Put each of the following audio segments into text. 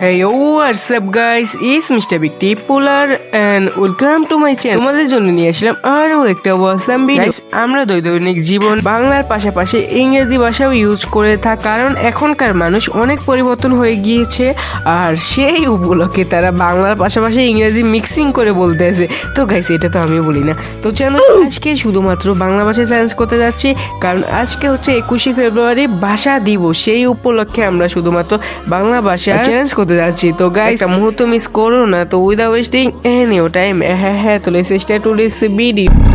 Hey what's up guys? It's Mr. Big T Polar and welcome to my channel. তোমাদের জন্য নিয়ে আসলাম আরও একটা ওয়াসাম ভিডিও আমরা দৈনন্দিন জীবন বাংলার পাশাপাশি ইংরেজি ভাষাও ইউজ করে থাক কারণ এখনকার মানুষ অনেক পরিবর্তন হয়ে গিয়েছে আর সেই উপলক্ষে তারা বাংলার পাশাপাশি ইংরেজি মিক্সিং করে বলতেছে। তো গাইস এটা তো আমি বলি না। তো চ্যানেল আজকে শুধুমাত্র বাংলা ভাষায় চ্যালেঞ্জ করতে যাচ্ছি কারণ আজকে হচ্ছে একুশে ফেব্রুয়ারি ভাষা দিবস সেই উপলক্ষে আমরা শুধুমাত্র বাংলা ভাষা চ্যালেঞ্জ করতে যাচ্ছি। তো গাইস একটা মুহূর্ত মিস করো না তো উইদা ওয়েস্টিং এনি টাইম হ্যাঁ হ্যাঁ তো let's start to this video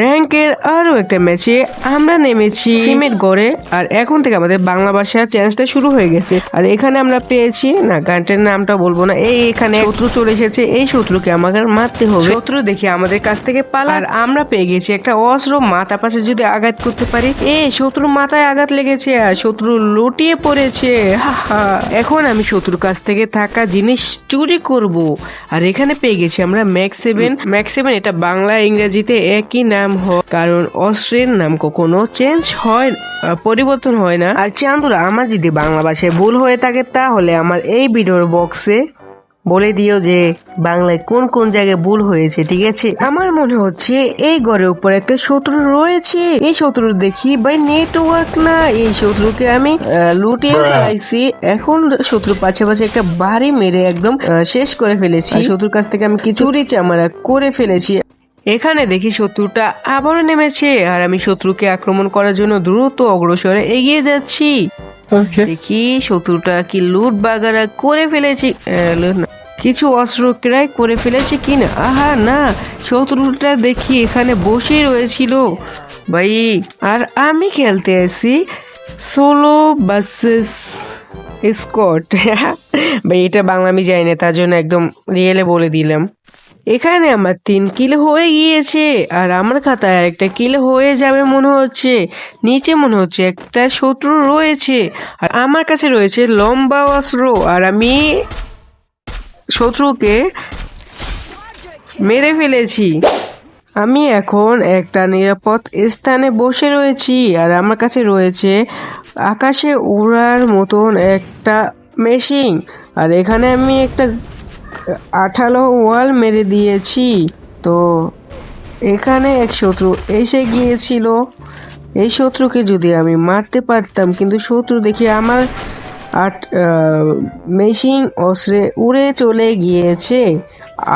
র্যাঙ্কের আরও একটা ম্যাচে আমরা নেমেছি। সিমেন্ট গড়ে। আর এখন থেকে আমাদের বাংলা ভাষার চ্যালেঞ্জটা শুরু হয়ে গেছে। আর এখানে আমরা পেয়েছি না গানটার নামটা বলব না এই এখানে শত্রু চলে এসেছে এই শত্রুকে আমাকে মারতে হবে। শত্রু দেখি আমাদের কাছ থেকে পালা। আর আমরা পেয়ে গেছি একটা অস্ত্র মাথা পাশে যদি আঘাত করতে পারি। এই শত্রুর মাথায় আঘাত লেগেছে আর শত্রু লুটিয়ে পড়েছে। এখন আমি শত্রুর কাছ থেকে থাকা জিনিস চুরি করব। আর এখানে পেয়ে গেছি আমরা ম্যাক্স সেভেন। ম্যাক্স সেভেন এটা বাংলা ইংরেজিতে একই নাম। হয় কারণ অস্ত্রের নাম কখনো চেঞ্জ হয় পরিবর্তন হয় না। আর চান্দুরা আমার যদি বাংলা ভাষায় ভুল হয়ে থাকে তাহলে আমার এই ভিডিওর বক্সে বলে দিও যে বাংলায় কোন কোন জায়গায় ভুল হয়েছে ঠিক আছে? আমার মনে হচ্ছে এই ঘরের উপর একটা শত্রু রয়েছে। এই শত্রু দেখি ভাই নেটওয়ার্ক না। এই শত্রুকে আমি লুটিয়ে ফেলাইছি এখন শত্রু পাশে পাশে একটা বাড়ি মেরে একদম শেষ করে ফেলেছি। শত্রুর কাছ থেকে আমি কিছু চুরি চামারা করে ফেলেছি। এখানে দেখি শত্রুটা আবারও নেমেছে আর আমি শত্রুকে আক্রমণ করার জন্য দ্রুত অগ্রসরে এগিয়ে যাচ্ছি। দেখি শত্রুটা কি লুট বাগারা করে ফেলেছি না। কিছু অস্ত্র ক্রয় করে ফেলেছে কিনা? আহা না শত্রুটা দেখি এখানে বসে রয়েছিল। ভাই আর আমি খেলতে আসি। সোলো বাসেস স্কট ভাই এটা বাংলা আমি যাই না তার জন্য একদম রিয়েলে বলে দিলাম। এখানে আমার তিন কিল হয়ে গিয়েছে, আর আমার খাতায় একটা কিল হয়ে যাবে মনে হচ্ছে। নিচে মনে হচ্ছে একটা শত্রু রয়েছে, আর আমার কাছে রয়েছে লম্বা অস্ত্র, আর আমি শত্রুকে মেরে ফেলেছি। আমি এখন একটা নিরাপদ স্থানে বসে রয়েছি, আর আমার কাছে রয়েছে আকাশে উড়ার মতন একটা মেশিন, আর এখানে আমি একটা আঠালো ওয়াল মেরে দিয়েছি। তো এখানে এক শত্রু এসে গিয়েছিল। এই শত্রুকে যদি আমি মারতে পারতাম, কিন্তু শত্রু দেখি আমার আট মেশিন অস্ত্রে উড়ে চলে গিয়েছে।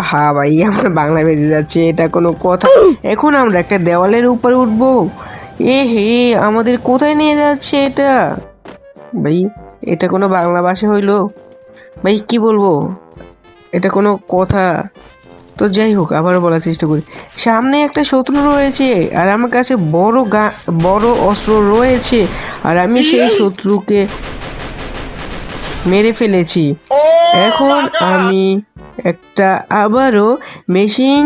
আহা ভাই, আমার বাংলা বেজে যাচ্ছে, এটা কোনো কথা। এখন আমরা একটা দেওয়ালের উপরে উঠবো। এ হে, আমাদের কোথায় নিয়ে যাচ্ছে এটা? ভাই, এটা কোনো বাংলা ভাষা হইল। ভাই, কি বলব? এটা কোনো কথা। তো যাই হোক আবারও বলার চেষ্টা করি। সামনে একটা শত্রু রয়েছে আর আমার কাছে বড় গা বড় অস্ত্র রয়েছে আর আমি সেই শত্রুকে মেরে ফেলেছি। এখন আমি একটা আবারও মেশিন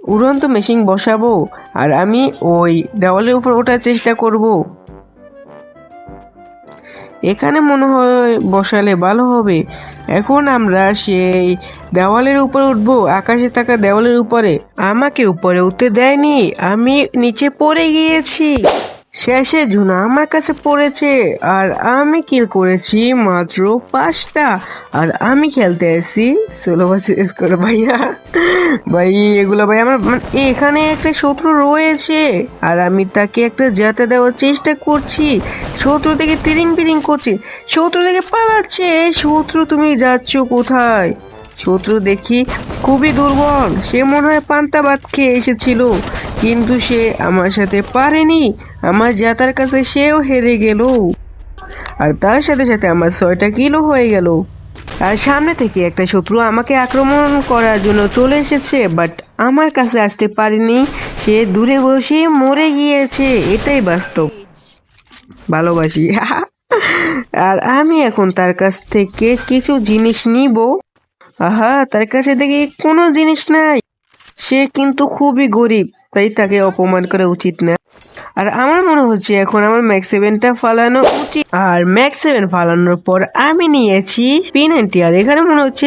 উড়ন্ত মেশিন বসাবো আর আমি ওই দেওয়ালের উপর ওঠার চেষ্টা করব। এখানে মনে হয় বসালে ভালো হবে। এখন আমরা সেই দেওয়ালের উপরে উঠব, আকাশে থাকা দেওয়ালের উপরে। আমাকে উপরে উঠতে দেয়নি, আমি নিচে পড়ে গিয়েছি। শেষে ঝুনা আমার কাছে পড়েছে, আর আমি কিল করেছি মাত্র পাঁচটা। আর আমি খেলতে এসেছি। ষোলো বছর করে ভাইয়া। ভাই, এগুলো ভাই আমার মানে এখানে একটা শত্রু রয়েছে, আর আমি তাকে একটা যাতে দেওয়ার চেষ্টা করছি। শত্রু থেকে তিরিং বিরিং করছে। শত্রু থেকে পালাচ্ছে। শত্রু, তুমি যাচ্ছ কোথায়? শত্রু দেখি খুবই দুর্বল। সে মনে হয় পান্তা ভাত খেয়ে এসেছিল। কিন্তু সে আমার সাথে পারেনি। আমার জাতার কাছে সেও হেরে গেল। আর তার সাথে সাথে আমার ছয়টা কিলো হয়ে গেল। আর সামনে থেকে একটা শত্রু আমাকে আক্রমণ করার জন্য চলে এসেছে বাট আমার কাছে আসতে পারেনি। সে দূরে বসে মরে গিয়েছে। এটাই বাস্তব। ভালোবাসি। আর আমি এখন তার কাছ থেকে কিছু জিনিস নিব। আহা, তার কাছে দেখি কোনো জিনিস নাই। সে কিন্তু খুবই গরিব, তাই তাকে অপমান করা উচিত না। আর আমার মনে হচ্ছে এখন আমার ম্যাক্স সেভেনটা ফালানো উচিত। আর ম্যাক্স সেভেন ফালানোর পর আমি নিয়েছি পি নাইনটি আর এখানে মনে হচ্ছে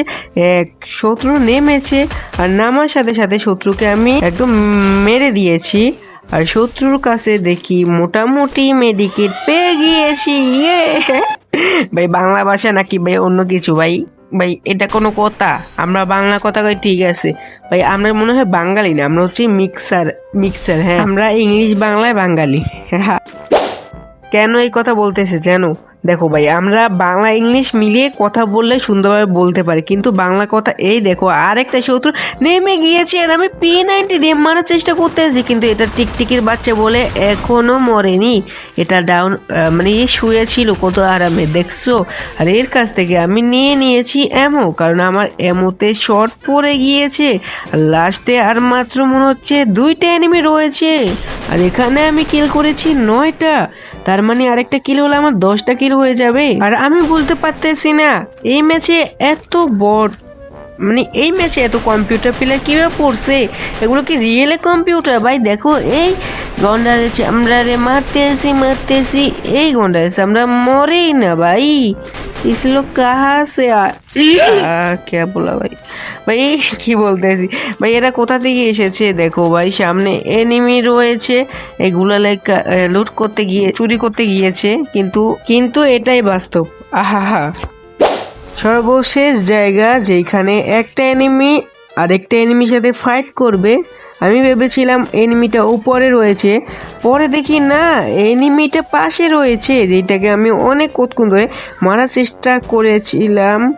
এক শত্রু নেমেছে, আর নামার সাথে সাথে শত্রুকে আমি একদম মেরে দিয়েছি। আর শত্রুর কাছে দেখি মোটামুটি মেডিকেট পেয়ে গিয়েছি। ইয়ে! ভাই, বাংলা ভাষা নাকি ভাই অন্য কিছু? ভাই ভাই, এটা কোনো কথা। আমরা বাংলা কথা কই ঠিক আছে। ভাই, আমরা মনে হয় বাঙালি না, আমরা হচ্ছে মিক্সার মিক্সার হ্যাঁ। আমরা ইংলিশ বাংলায় বাঙালি। কেন এই কথা বলতেছে জানো? দেখো ভাই, আমরা বাংলা, ইংলিশ মিলিয়ে কথা বললে সুন্দরভাবে বলতে পারি। কিন্তু বাংলা কথা, এই দেখো, আরেকটা শত্রু নেমে গিয়েছে আর আমি পি নাইনটি দিয়ে মারার চেষ্টা করতে আছি কিন্তু এটা টিকটিকির বাচ্চা বলে এখনও মরেনি। এটা ডাউন মানে এ শুয়েছিল কত আরামে, দেখছ? আর এর কাছ থেকে আমি নিয়ে নিয়েছি এমো কারণ আমার এমোতে শর্ট পড়ে গিয়েছে। লাস্টে আর মাত্র মনে হচ্ছে দুইটা এনিমি রয়েছে। আর এখানে আমি কিল করেছি নয়টা। তার মানে আরেকটা কিল হলে আমার দশটা কিল হয়ে যাবে। আর আমি বলতে পারতেছি না, এই ম্যাচে এত বট মানে এই ম্যাচে এত কম্পিউটার প্লেয়ার কীভাবে পড়ছে? এগুলো কি রিয়েলে কম্পিউটার ভাই দেখো, এই গন্ডারে চামড়ারে মারতেছি মারতেছি, এই গন্ডারে আমরা মরেই না ভাই। इस लोग कहाँ से आ, आ क्या बोला भाई ভাই এই কি বলতেছি ভাই এরা কোথা থেকে এসেছে দেখো ভাই সামনে এনিমি রয়েছে এগুলা লাইক লুট করতে গিয়ে চুরি করতে গিয়েছে কিন্তু কিন্তু এটাই বাস্তব আহা সর্বশেষ জায়গা যেখানে একটা এনিমি আরেকটা এনিমির সাথে ফাইট করবে আমি ভেবেছিলাম এনিমিটা উপরে রয়েছে। পরে দেখি না এনিমিটা পাশে রয়েছে, যেটাকে আমি অনেক কতক্ষণ ধরে মারার চেষ্টা করেছিলাম।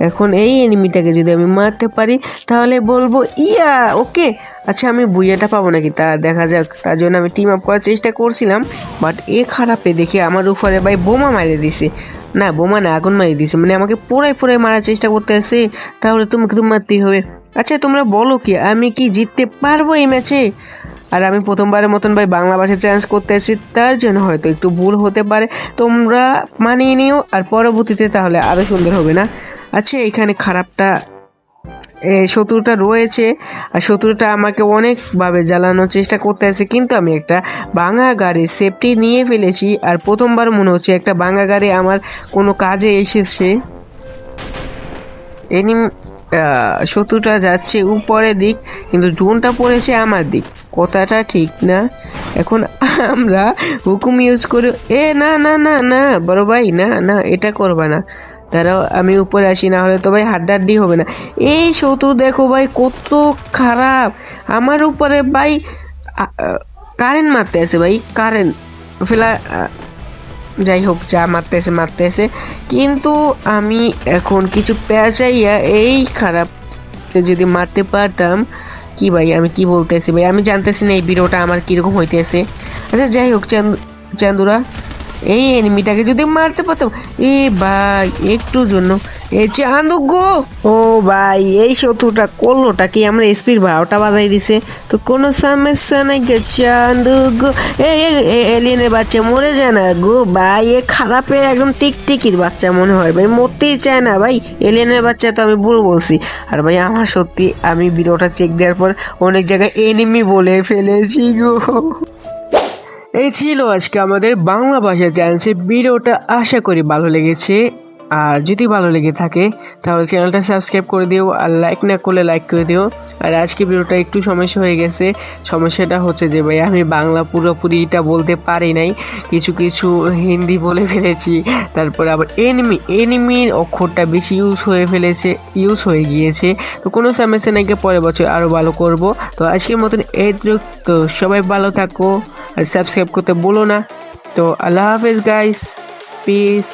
এখন এই এনিমিটাকে যদি আমি মারতে পারি, তাহলে বলব, ইয়া, ওকে। আচ্ছা আমি বুইয়াটা পাবো নাকি? তা দেখা যাক, তার জন্য আমি টিম আপ করার চেষ্টা করছিলাম বাট এ খারাপে দেখে আমার উপরে ভাই বোমা মারে দিছে। না, বোমা না, আগুন মারিয়ে দিছে। মানে আমাকে পোড়াই পোড়াই মারার চেষ্টা করতে আসে তাহলে তোমাকে তো মারতেই হবে। আচ্ছা তোমরা বলো কি, আমি কি জিততে পারব এই ম্যাচে? আর আমি প্রথমবারের মতন ভাই বাংলা ভাষা চ্যালেঞ্জ করতে আসি তার জন্য হয়তো একটু ভুল হতে পারে। তোমরা মানিয়ে নিও, আর পরবর্তীতে তাহলে আরও সুন্দর হবে না? আচ্ছা এখানে খারাপটা শত্রুটা রয়েছে, আর শত্রুটা আমাকে অনেকভাবে জ্বালানোর চেষ্টা করতে আছে, কিন্তু আমি একটা ভাঙা গাড়ির সেফটি নিয়ে ফেলেছি, আর প্রথমবার মনে হচ্ছে একটা ভাঙা গাড়ি আমার কোনো কাজে এসেছে। এনিম শত্রুটা যাচ্ছে উপরের দিক, কিন্তু ড্রোনটা পড়েছে আমার দিক। কথাটা ঠিক না। এখন আমরা হুকুম ইউজ করে। এ, না না না না, বড় ভাই, না না, এটা করবা না। তারাও আমি উপরে আসি, না হলে তো ভাই হাড্ডাড্ডি হবে না। এই শত্রু দেখো ভাই, কত খারাপ। আমার উপরে ভাই কারেন্ট মারতে আছে ভাই কারেন্ট ফেলা যাই হোক যা মারতেছে মারতেছে। কিন্তু আমি এখন কিছু পেঁচাইয়া এই খারাপ যদি মারতে পারতাম, কি ভাই, আমি কি বলতেছি ভাই? আমি জানতেছি না এই ভিডিওটা আমার কীরকম হইতেছে। আচ্ছা যাই হোক চান্দুরা এই এনিমিটাকে যদি মারতে পারতাম, এ ভাই, একটু জন্য। এ চান্দু গো। ও ভাই, এই শত্রুটা করলোটা কি? আমরা স্পিড বারোটা বাজাই দিছে। তো কোনো সমস্যা নাই গে চান্দু গো। এ এলিয়েনের বাচ্চা মরে যায় না গো ভাই। এ খারাপের একদম টিকটিকির বাচ্চা মনে হয় ভাই। মরতেই চায় না ভাই। এলিয়েনের বাচ্চা তো আমি ভুল বলছি। আর ভাই, আমার সত্যি আমি ভিডিওটা চেক দেওয়ার পর অনেক জায়গায় এনিমি বলে ফেলেছি গো। এই ছিল আজকে আমাদের বাংলা ভাষা চ্যানেলসে ভিডিওটা। আশা করি ভালো লেগেছে। আর যদি ভালো লেগে থাকে, তাহলে চ্যানেলটা সাবস্ক্রাইব করে দিও আর লাইক না করলে লাইক করে দিও। আর আজকে ভিডিওটা একটু সমস্যা হয়ে গেছে। সমস্যাটা হচ্ছে যে ভাই, আমি বাংলা পুরোপুরিটা বলতে পারি নাই। কিছু কিছু হিন্দি বলে ফেলেছি। তারপরে আবার এনিমি এনিমির অক্ষরটা বেশি ইউজ হয়ে ফেলেছে ইউজ হয়ে গিয়েছে। তো কোনো সমস্যা নাকি পরের বছর আরও ভালো করব। তো আজকের মতন এই তো সবাই ভালো থাকো। আর সাবস্ক্রাইব করতে বলো না। তো আল্লাহ হাফেজ গাইস পিস